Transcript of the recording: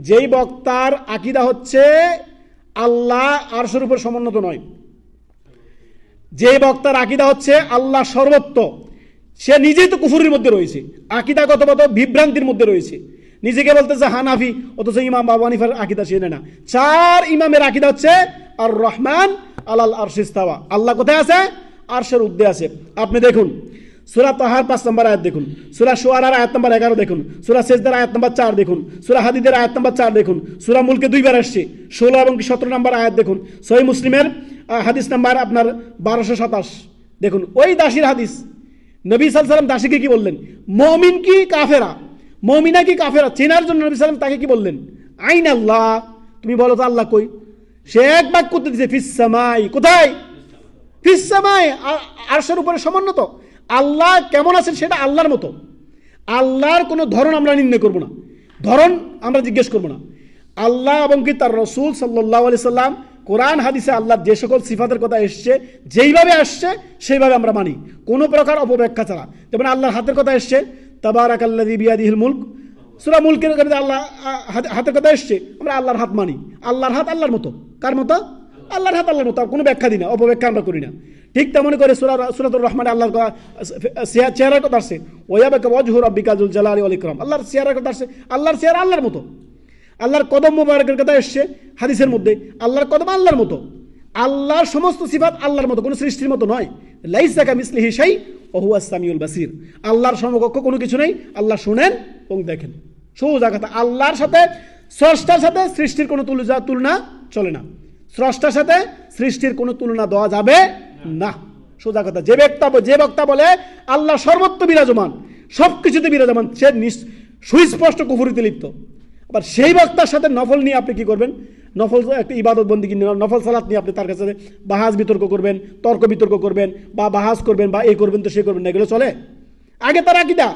যেই বক্তার আকিদা হচ্ছে আল্লাহ আরশের উপর সমুন্নত নয়। যে বক্তার আকিদা হচ্ছে আল্লাহ সর্বত্র সে নিজেই তো কুফুরির মধ্যে রয়েছে আকিদাগতগত বিভ্রান্তির মধ্যে রয়েছে। নিজেকে বলতেছে হানাফি, অথচ ইমাম বাবু হানিফার আকিদা সে না। চার ইমামের আকিদা হচ্ছে আর রহমান আলাল আরশিস্তাওয়া আল্লাহ কোথায় আছে? আরশের উদ্দে আছে। আপনি দেখুন সুরা তাহার পাঁচ নম্বর আয়াত দেখুন। সুরা সোয়ারার আয়াত নম্বর এগারো দেখুন। সুরা সেজদার আয়াত নম্বর চার দেখুন। সুরা হাদিদের আয়াত নম্বর চার দেখুন। সুরা মুলকে দুইবার আসছে। ষোলো এবং সতেরো নম্বর আয়াত দেখুন। সহি মুসলিমের হাদিস নাম্বার আপনার বারোশো সাতাশ। দেখুন, ওই দাসির হাদিস। নবী সাল্লাম দাসীকে কি বললেন? মমিন কি কাফেরা? মমিনা কি কাফেরা? চেনার জন্য নবী সাল্লাম তাকে কি বললেন? আইন আল্লাহ তুমি বলো তো আল্লাহ কই? সে এক বাক করতে দিছে ফিসামাই কোথায়? ফিসামাই আরশের উপরে সমুন্নত। আল্লাহ কেমন আছেন সেটা আল্লাহর মতো। আল্লাহর কোনো ধরন আমরা নির্ণয় করব না। ধরন আমরা জিজ্ঞেস করব না। আল্লাহ এবং কি তার রসুল সাল্লাহ আলি সাল্লাম কোরআন, হাদিসে আল্লাহর যে সকল সিফাতের কথা এসছে, যেইভাবে আসছে, সেইভাবে আমরা মানি। কোনো প্রকার অপব্যাখ্যা ছাড়া। যেমন আল্লাহর হাতের কথা এসছে তাবারাক আল্লাহ বিয়াদিহিল মুলক। সুরা মুলকের আল্লাহ হাতের কথা এসছে, আমরা আল্লাহর হাত মানি। আল্লাহর হাত আল্লাহর মতো। কার মতো? আল্লাহর হাত আল্লাহর মতো কোনো ব্যাখ্যা দিই না, অপব্যাখ্যা আমরা করি না। ঠিক তেমন করে সুরা সুরাতুর রহমান আল্লাহর চেহারা- কথা আসছে। ওয়াবাকা ওয়াজহুর রব্বিকাজুল জালালি ওয়াল ইকরাম। আল্লাহর চেহারার কথা আসছে, আল্লাহর চেহারা আল্লাহর মতো। আল্লাহর কদম মোবারকের কথা এসছে হাদিসের মধ্যে, আল্লাহর কদম আল্লাহর মতো। আল্লাহর সমস্ত সিফাত আল্লাহর মতো, কোনো সৃষ্টির মতো নয়। লাইসাকা মিসলিহি শাই, ওহুয়া সামিউল বাসির। আল্লাহর সমকক্ষ কোনো কিছু নেই, আল্লাহ শুনেন এবং দেখেন। সোজা কথা, আল্লাহর সাথে, স্রষ্টার সাথে সৃষ্টির কোনো তুলনা চলে না। স্রষ্টার সাথে সৃষ্টির কোনো তুলনা দেওয়া যাবে না। সোজা কথা, যে বক্তা যে বক্তা বলে, আল্লাহ সর্বত্র বিরাজমান সব কিছুতে বিরাজমান, সে সুস্পষ্ট কুফুরিতে লিপ্ত। আবার সেই বক্তার সাথে নফল নিয়ে আপনি কি করবেন? নফল একটা ইবাদত বন্দি নফল সালাত নিয়ে আপনি তার কাছে বাহাজ বিতর্ক করবেন, তর্ক বিতর্ক করবেন, বা বাহাজ করবেন, বা এই করবেন তো সে করবেন না, এগুলো চলে। আগে তার আকিদা